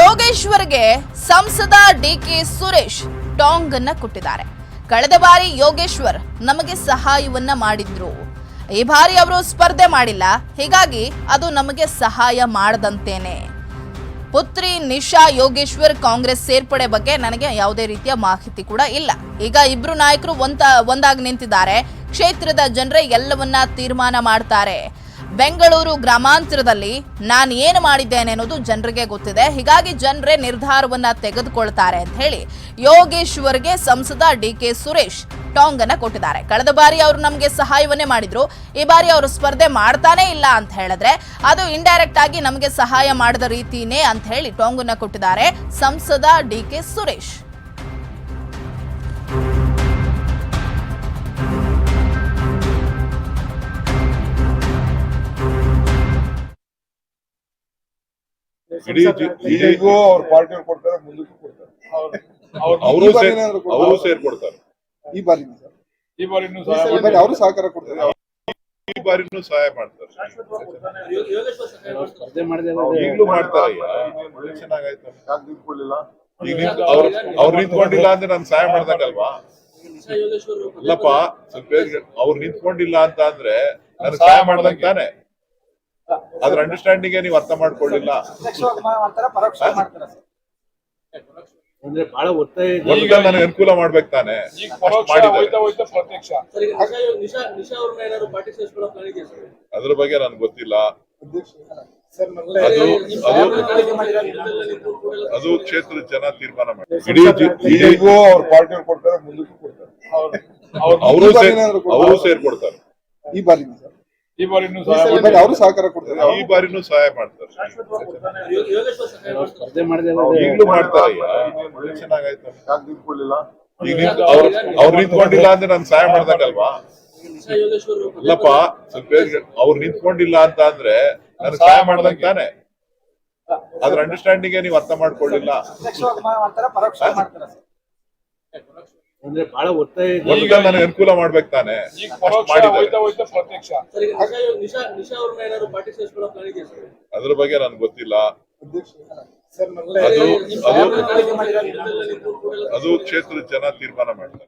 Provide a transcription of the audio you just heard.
ಯೋಗೇಶ್ವರ್ಗೆ ಸಂಸದ D K Suresh ಟಾಂಗ್ ಅನ್ನ ಕೊಟ್ಟಿದ್ದಾರೆ. ಕಳೆದ ಬಾರಿ ಯೋಗೇಶ್ವರ್ ನಮಗೆ ಸಹಾಯವನ್ನ ಮಾಡಿದ್ರು. ಈ ಬಾರಿ ಅವರು ಸ್ಪರ್ಧೆ ಮಾಡಿಲ್ಲ. ಹೀಗಾಗಿ ಅದು ನಮಗೆ ಸಹಾಯ ಮಾಡದಂತೇನೆ. ಪುತ್ರಿ ನಿಶಾ ಯೋಗೇಶ್ವರ್ ಕಾಂಗ್ರೆಸ್ ಸೇರ್ಪಡೆ ಬಗ್ಗೆ ನನಗೆ ಯಾವುದೇ ರೀತಿಯ ಮಾಹಿತಿ ಕೂಡ ಇಲ್ಲ. ಈಗ ಇಬ್ರು ನಾಯಕರು ಒಂದ, ಒಂದಾಗಿ ನಿಂತಿದ್ದಾರೆ. ಕ್ಷೇತ್ರದ ಜನರೇ ಎಲ್ಲವನ್ನ ತೀರ್ಮಾನ ಮಾಡ್ತಾರೆ. ಬೆಂಗಳೂರು ಗ್ರಾಮಾಂತರದಲ್ಲಿ ನಾನು ಏನು ಮಾಡಿದ್ದೇನೆ ಅನ್ನೋದು ಜನರಿಗೆ ಗೊತ್ತಿದೆ. ಹೀಗಾಗಿ ಜನರೇ ನಿರ್ಧಾರವನ್ನ ತೆಗೆದುಕೊಳ್ತಾರೆ ಅಂತ ಹೇಳಿ ಯೋಗೇಶ್ವರ್ಗೆ ಸಂಸದ ಡಿ ಕೆ ಸುರೇಶ್ ಟಾಂಗ್ ಅನ್ನ ಕೊಟ್ಟಿದ್ದಾರೆ. ಕಳೆದ ಬಾರಿ ಅವರು ನಮಗೆ ಸಹಾಯವನ್ನೇ ಮಾಡಿದ್ರು. ಈ ಬಾರಿ ಅವರು ಸ್ಪರ್ಧೆ ಮಾಡ್ತಾನೆ ಇಲ್ಲ ಅಂತ ಹೇಳಿದ್ರೆ ಅದು ಇಂಡೈರೆಕ್ಟ್ ಆಗಿ ನಮಗೆ ಸಹಾಯ ಮಾಡಿದ ರೀತಿನೇ ಅಂತ ಹೇಳಿ ಟಾಂಗ್ ಅನ್ನ ಕೊಟ್ಟಿದ್ದಾರೆ ಸಂಸದ ಡಿ ಕೆ ಸುರೇಶ್. ಇಡೀ ಜಿ- ಇಡೀ ಅವ್ರ ಪಾರ್ಟಿಯವ್ರು ಕೊಡ್ತಾರೆ ಮುಂದಕ್ಕೂ ಕೊಡ್ತಾರೆ. ಅವರು? ಅವರು ಸೇರ್ಕೊಡ್ತಾರೆ. ಈ ಬಾರಿ ಸರ್? ಈ ಬಾರಿ ಇನ್ನೂ ಈ ಅವರು ಸಹಕಾರ ಕೊಡ್ತಾರೆ. ಈ ಬಾರಿನೂ ಸಹಾಯ ಮಾಡ್ತಾರೆ. ಈಗಲೂ ಮಾಡ್ತಾರೆ ಚೆನ್ನಾಗಾಯ್ತು. ನಿಂತ್ಕೊಳ್ಳಿಲ್ಲ? ಈಗ ಅವ್ರು ಅವ್ರು ನಿಂತ್ಕೊಂಡಿಲ್ಲ ಅಂದ್ರೆ ನಾನು ಸಹಾಯ ಮಾಡ್ದಂಗಲ್ವಾ? ಇಲ್ಲಪ್ಪ ಸ್ವಲ್ಪ ಅವ್ರು ನಿಂತ್ಕೊಂಡಿಲ್ಲ ಅಂತ ಅಂದ್ರೆ ನಾನು ಸಹಾಯ ಮಾಡ್ದಂಗ್ ತಾನೆ. ಅದ್ರ ಅಂಡರ್ಸ್ಟ್ಯಾಂಡಿಂಗ್ ನೀವು ಅರ್ಥ ಮಾಡ್ಕೊಳ್ಳಿಲ್ಲ. ಅಂದ್ರೆ ಬಹಳ ಒತ್ತಾಯ ಇದೆ. ಒಟ್ಟಿಗೆ ನನಗೆ ಅನುಕೂಲ ಮಾಡ್ಬೇಕು ತಾನೆ? ಅದ್ರ ಬಗ್ಗೆ ನನ್ಗೆ ಗೊತ್ತಿಲ್ಲ. ಅದು ಅದು ಅದು ಕ್ಷೇತ್ರದ ಜನ ತೀರ್ಮಾನ ಮಾಡ್ತಾರೆ. ಅವ್ರ ಕೊಡ್ತಾರೆ ಸೇರ್ಕೊಡ್ತಾರೆ. ಈ ಬಾರಿ ಈ ಬಾರಿ ಸಹಾಯ ಅವರು ಸಹಕಾರ ಕೊಡ್ತಾರೆ ಈ ಬಾರಿನೂ ಸಹಾಯ ಮಾಡ್ತಾರೆ. ಈಗಲೂ ಮಾಡ್ತಾರೆ ಚೆನ್ನಾಗಾಯ್ತು. ಯಾಕೆ ನಿಂತ್ಕೊಳ್ಳಿಲ್ಲ ಈಗ ಅವ್ರು ಅವ್ರು ನಿಂತ್ಕೊಂಡಿಲ್ಲ ಅಂದ್ರೆ ನಾನು ಸಹಾಯ ಮಾಡ್ದಂಗಲ್ವಾ? ಅಲ್ವಾ ಯೋಗೇಶ್ವರ್ ಇಲ್ಲಪ್ಪ ಸ್ವಲ್ಪ ಅವ್ರು ನಿಂತ್ಕೊಂಡಿಲ್ಲ ಅಂತ ಅಂದ್ರೆ ನಾನು ಸಹಾಯ ಮಾಡ್ದಂಗ ತಾನೆ. ಅದ್ರ ಅಂಡರ್ಸ್ಟ್ಯಾಂಡಿಂಗ್ ನೀವು ಅರ್ಥ ಮಾಡ್ಕೊಳ್ಳಿಲ್ಲ. ಅಂದ್ರೆ ಬಹಳ ಒತ್ತಾಯ ಇದೆ. ನನಗೆ ಅನುಕೂಲ ಮಾಡ್ಬೇಕು ತಾನೆ? ಅದ್ರ ಬಗ್ಗೆ ನನ್ಗೆ ಗೊತ್ತಿಲ್ಲ. ಅದು ಅದು ಕ್ಷೇತ್ರದ ಜನ ತೀರ್ಮಾನ ಮಾಡ್ತಾರೆ.